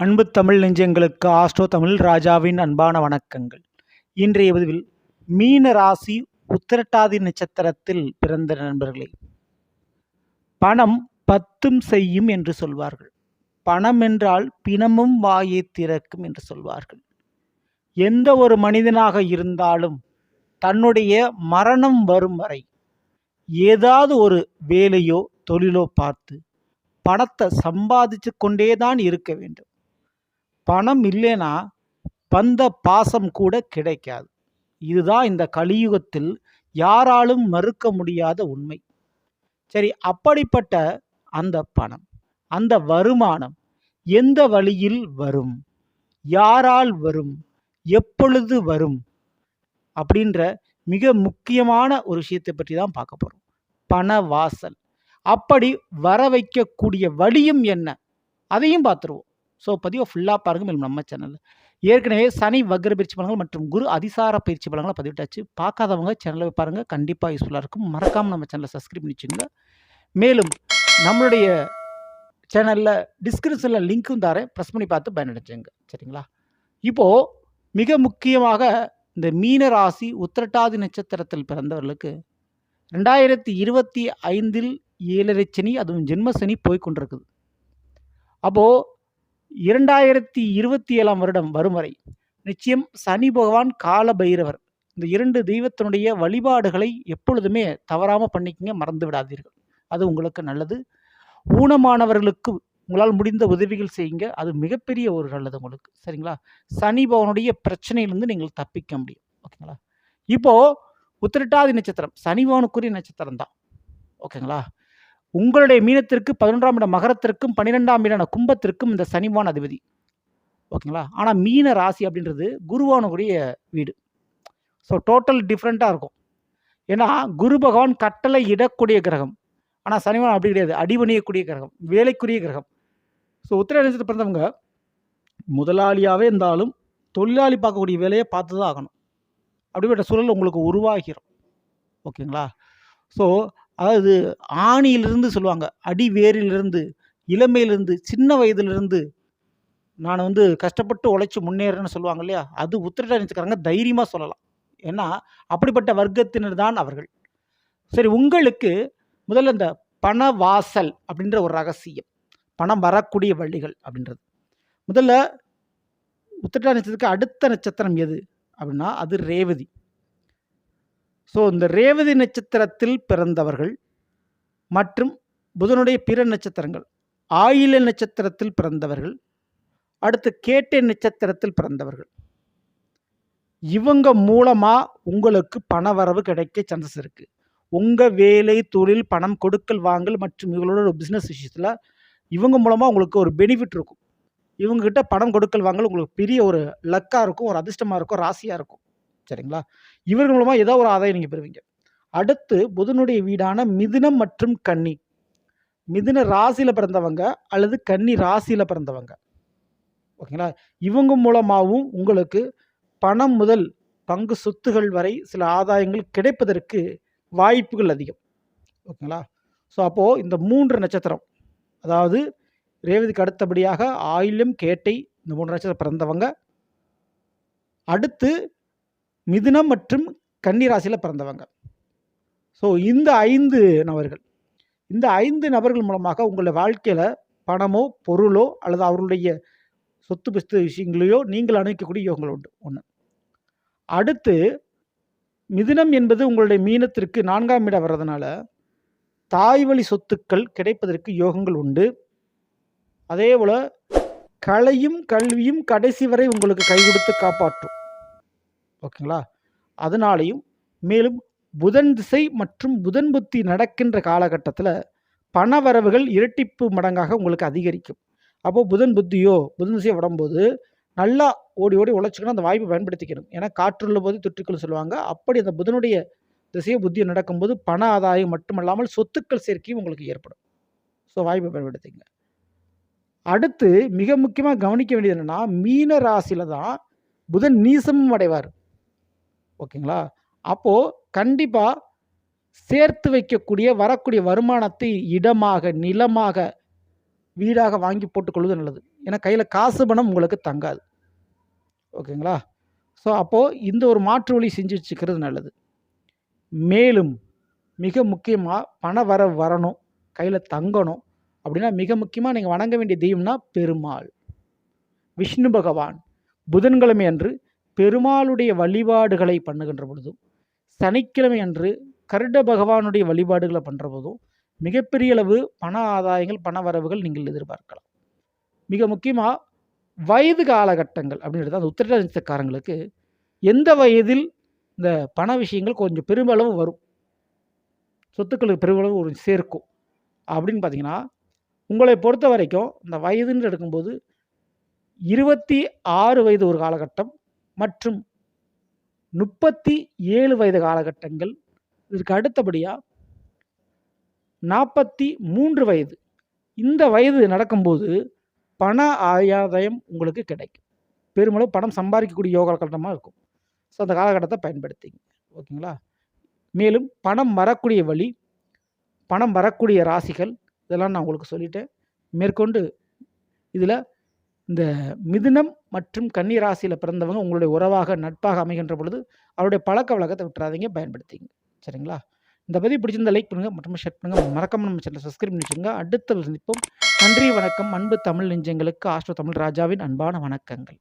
அன்பு தமிழ் நெஞ்சங்களுக்கு ஆஸ்ட்ரோ தமிழ் ராஜாவின் அன்பான வணக்கங்கள். இன்றைய பதிவில் மீன ராசி உத்திரட்டாதி நட்சத்திரத்தில் பிறந்த நண்பர்களே. பணம் பத்தும் செய்யும் என்று சொல்வார்கள். பணம் என்றால் பிணமும் வாயை திறக்கும் என்று சொல்வார்கள். எந்த ஒரு மனிதனாக இருந்தாலும் தன்னுடைய மரணம் வரும் வரை ஏதாவது ஒரு வேலையோ தொழிலோ பார்த்து பணத்தை சம்பாதிச்சு கொண்டே தான் இருக்க வேண்டும். பணம் இல்லைன்னா பந்த பாசம் கூட கிடைக்காது. இதுதான் இந்த கலியுகத்தில் யாராலும் மறுக்க முடியாத உண்மை. சரி அப்படிப்பட்ட அந்த பணம் அந்த வருமானம் எந்த வழியில் வரும்? யாரால் வரும்? எப்பொழுது வரும்? அப்படின்ற மிக முக்கியமான ஒரு விஷயத்தை பற்றி தான் பார்க்க போகிறோம் பண வாசல். அப்படி வர வைக்கக்கூடிய வழியும் என்ன? அதையும் பார்த்துருவோம். ஸோ பதிவை ஃபுல்லாக பாருங்கள் மேலும் நம்ம சேனலில் ஏற்கனவே சனி வக்ர பயிற்சி பலங்கள் மற்றும் குரு அதிசார பயிற்சி பலங்களை பதிவிட்டாச்சு. பார்க்காதவங்க சேனலை பாருங்கள் கண்டிப்பாக யூஸ்ஃபுல்லாக இருக்கும். மறக்காமல் நம்ம சேனலை சப்ஸ்கிரைப் பண்ணிச்சுங்க மேலும் நம்மளுடைய சேனலில் டிஸ்கிரிப்ஷனில் லிங்க்கும் தரேன். ப்ரெஸ் பண்ணி பார்த்து பயனடைச்சுங்க சரிங்களா? இப்போது மிக முக்கியமாக இந்த மீன ராசி உத்திரட்டாதி நட்சத்திரத்தில் பிறந்தவர்களுக்கு ரெண்டாயிரத்தி இருபத்தி ஐந்தில் ஏழரை சனி அதுவும் ஜென்ம சனி போய் கொண்டிருக்குது. அப்போது இரண்டாயிரத்தி இருபத்தி ஏழாம் வருடம் வரும் வரை நிச்சயம் சனி பகவான் கால பைரவர் இந்த இரண்டு தெய்வத்தினுடைய வழிபாடுகளை எப்பொழுதுமே தவறாமல் பண்ணிக்கங்க மறந்து விடாதீர்கள். அது உங்களுக்கு நல்லது. ஊனமானவர்களுக்கு உங்களால் முடிந்த உதவிகள் செய்யுங்க. அது மிகப்பெரிய ஒரு நல்லது உங்களுக்கு. சரிங்களா? சனி பகவானுடைய பிரச்சனையிலிருந்து நீங்கள் தப்பிக்க முடியும். ஓகேங்களா? இப்போது உத்திரட்டாதி நட்சத்திரம் சனி பகவானுக்குரிய நட்சத்திரம் தான் ஓகேங்களா? உங்களுடைய மீனத்திற்கு பதினொன்றாம் இடம் மகரத்திற்கும் பன்னிரெண்டாம் இடம் கும்பத்திற்கும் இந்த சனிவான் அதிபதி. ஓகேங்களா? ஆனால் மீன ராசி அப்படின்றது குருவானுடைய வீடு. ஸோ டோட்டல் டிஃப்ரெண்ட்டாக இருக்கும். ஏன்னா குரு பகவான் கட்டளை இடக்கூடிய கிரகம். ஆனால் சனிவான் அப்படி கிடையாது. அடிபணியக்கூடிய கிரகம். வேலைக்குரிய கிரகம். ஸோ உத்திர பிறந்தவங்க முதலாளியாகவே இருந்தாலும் தொழிலாளி பார்க்கக்கூடிய வேலையை பார்த்து தான் ஆகணும். அப்படிப்பட்ட சூழல் உங்களுக்கு உருவாகிறோம் ஓகேங்களா? ஸோ அதாவது ஆணியிலிருந்து சொல்லுவாங்க. அடி வேரிலிருந்து இளமையிலிருந்து சின்ன வயதிலிருந்து நான் வந்து கஷ்டப்பட்டு உழைச்சி முன்னேறேன்னு சொல்லுவாங்க இல்லையா? அது உத்திரட்டா நினச்சிக்கிறாங்க தைரியமாக சொல்லலாம். ஏன்னா அப்படிப்பட்ட வர்க்கத்தினர் தான் அவர்கள். சரி உங்களுக்கு முதல்ல இந்த பண வாசல் அப்படின்ற ஒரு ரகசியம் பணம் வரக்கூடிய வழிகள் அப்படின்றது. முதல்ல உத்திரட்டா நட்சத்திரத்துக்கு அடுத்த நட்சத்திரம் எது அப்படின்னா அது ரேவதி. ஸோ இந்த ரேவதி நட்சத்திரத்தில் பிறந்தவர்கள் மற்றும் புதனுடைய பிற நட்சத்திரங்கள் ஆயில நட்சத்திரத்தில் பிறந்தவர்கள் அடுத்து கேட்டை நட்சத்திரத்தில் பிறந்தவர்கள். இவங்க மூலமாக உங்களுக்கு பண வரவு கிடைக்க சான்சஸ் இருக்குது உங்கள் வேலை தொழில் பணம் கொடுக்கல் வாங்கல் மற்றும் இவங்களோட ஒரு பிஸ்னஸ் விஷயத்தில் இவங்க மூலமாக உங்களுக்கு ஒரு பெனிஃபிட் இருக்கும். இவங்ககிட்ட பணம் கொடுக்கல் வாங்கல் உங்களுக்கு பெரிய ஒரு லக்காக இருக்கும் ஒரு அதிர்ஷ்டமாக இருக்கும் ராசியாக இருக்கும். சரிங்களா? இவர்கள் மூலமாக ஏதோ ஒரு ஆதாயம் நீங்கள் பெறுவீங்க. அடுத்து புதனுடைய வீடான மிதுனம் மற்றும் கன்னி. மிதுன ராசியில் பிறந்தவங்க அல்லது கன்னி ராசியில் பிறந்தவங்க. ஓகேங்களா? இவங்க மூலமாகவும் உங்களுக்கு பணம் முதல் பங்கு சொத்துகள் வரை சில ஆதாயங்கள் கிடைப்பதற்கு வாய்ப்புகள் அதிகம். ஓகேங்களா? ஸோ அப்போது இந்த மூன்று நட்சத்திரம் அதாவது ரேவதிக்கு அடுத்தபடியாக ஆயில்யம் கேட்டை இந்த மூன்று நட்சத்திரம் பிறந்தவங்க. அடுத்து மிதுனம் மற்றும் கன்னிராசியில் பிறந்தவங்க. ஸோ இந்த ஐந்து நபர்கள் இந்த ஐந்து நபர்கள் மூலமாக உங்களுடைய வாழ்க்கையில் பணமோ பொருளோ அல்லது அவர்களுடைய சொத்து பிஸ்து விஷயங்களையோ நீங்கள் அணுகக்கூடிய யோகங்கள் உண்டு. ஒன்று அடுத்து மிதுனம் என்பது உங்களுடைய மீனத்திற்கு நான்காம் இடம் வர்றதுனால தாய் வழி சொத்துக்கள் கிடைப்பதற்கு யோகங்கள் உண்டு. அதே போல் கலையும் கல்வியும் கடைசி வரை உங்களுக்கு கை கொடுத்து காப்பாற்றும். ஓகேங்களா? அதனாலையும் மேலும் புதன் திசை மற்றும் புதன் புத்தி நடக்கின்ற காலகட்டத்தில் பண வரவுகள் இரட்டிப்பு மடங்காக உங்களுக்கு அதிகரிக்கும். அப்போது புதன் புத்தியோ புதன் திசையை விடும்போது நல்லா ஓடி ஓடி உழைச்சிக்கணும் அந்த வாய்ப்பை பயன்படுத்திக்கணும். ஏன்னா காற்றுள்ள போது தொற்றுக்கள் சொல்லுவாங்க. அப்படி அந்த புதனுடைய திசையை புத்தியை நடக்கும்போது பண ஆதாயம் மட்டுமல்லாமல் சொத்துக்கள் சேர்க்கையும் உங்களுக்கு ஏற்படும். ஸோ வாய்ப்பை பயன்படுத்திங்க அடுத்து மிக முக்கியமாக கவனிக்க வேண்டியது என்னென்னா மீன ராசியில் தான் புதன் நீசமும் அடைவார். ஓகேங்களா? அப்போது கண்டிப்பாக சேர்த்து வைக்கக்கூடிய வரக்கூடிய வருமானத்தை இடமாக நிலமாக வீடாக வாங்கி போட்டுக்கொள்வது நல்லது. ஏன்னா கையில் காசு பணம் உங்களுக்கு தங்காது. ஓகேங்களா? ஸோ அப்போது இந்த ஒரு மாற்று வழி செஞ்சு வச்சுக்கிறது நல்லது. மேலும் மிக முக்கியமாக பண வர வரணும் கையில் தங்கணும். அப்படின்னா மிக முக்கியமாக நீங்கள் வணங்க வேண்டிய தெய்வம்னா பெருமாள். விஷ்ணு பகவான். புதன்கிழமை அன்று பெருமாளுடைய வழிபாடுகளை பண்ணுகின்ற பொழுதும் சனிக்கிழமை அன்று கருட பகவானுடைய வழிபாடுகளை பண்ணுற போதும் மிகப்பெரிய அளவு பண ஆதாயங்கள் பண வரவுகள் நீங்கள் எதிர்பார்க்கலாம். மிக முக்கியமாக வயது காலகட்டங்கள் அப்படின்றது அந்த உத்திரகாரங்களுக்கு எந்த வயதில் இந்த பண விஷயங்கள் கொஞ்சம் பெருமளவு வரும் சொத்துக்களுக்கு பெருமளவு ஒரு சேர்க்கும் அப்படின்னு பார்த்தீங்கன்னா உங்களை பொறுத்த வரைக்கும் இந்த வயதுன்னு எடுக்கும்போது இருபத்தி ஆறு வயது ஒரு காலகட்டம் மற்றும் முப்பத்தி ஏழு வயது காலகட்டங்கள் இதற்கு அடுத்தபடியாக நாற்பத்தி மூன்று வயது. இந்த வயது நடக்கும்போது பண ஆதாயம் உங்களுக்கு கிடைக்கும். பெருமளவு பணம் சம்பாதிக்கக்கூடிய யோகா காலகட்டமாக இருக்கும். ஸோ அந்த காலகட்டத்தை பயன்படுத்திங்க. ஓகேங்களா? மேலும் பணம் வரக்கூடிய வழி பணம் வரக்கூடிய ராசிகள் இதெல்லாம் நான் உங்களுக்கு சொல்லிட்டேன். மேற்கொண்டு இதில் இந்த மிதுனம் மற்றும் கன்னி ராசியில் பிறந்தவங்க உங்களுடைய உறவாக நட்பாக அமைகின்ற பொழுது அவருடைய பழக்க வழக்கத்தை விட்டுறாதீங்க பயன்படுத்திங்க. சரிங்களா? இந்த பதிவு பிடிச்சிருந்த லைக் பண்ணுங்கள் மற்றும் ஷேர் பண்ணுங்கள் மறக்காம நம்ம சேனலை சப்ஸ்கிரைப் பண்ணிச்சுங்க அடுத்த சந்திப்போம். நன்றி வணக்கம். அன்பு தமிழ் நெஞ்சங்களுக்கு ஆஸ்ட்ரோ தமிழ் ராஜாவின் அன்பான வணக்கங்கள்.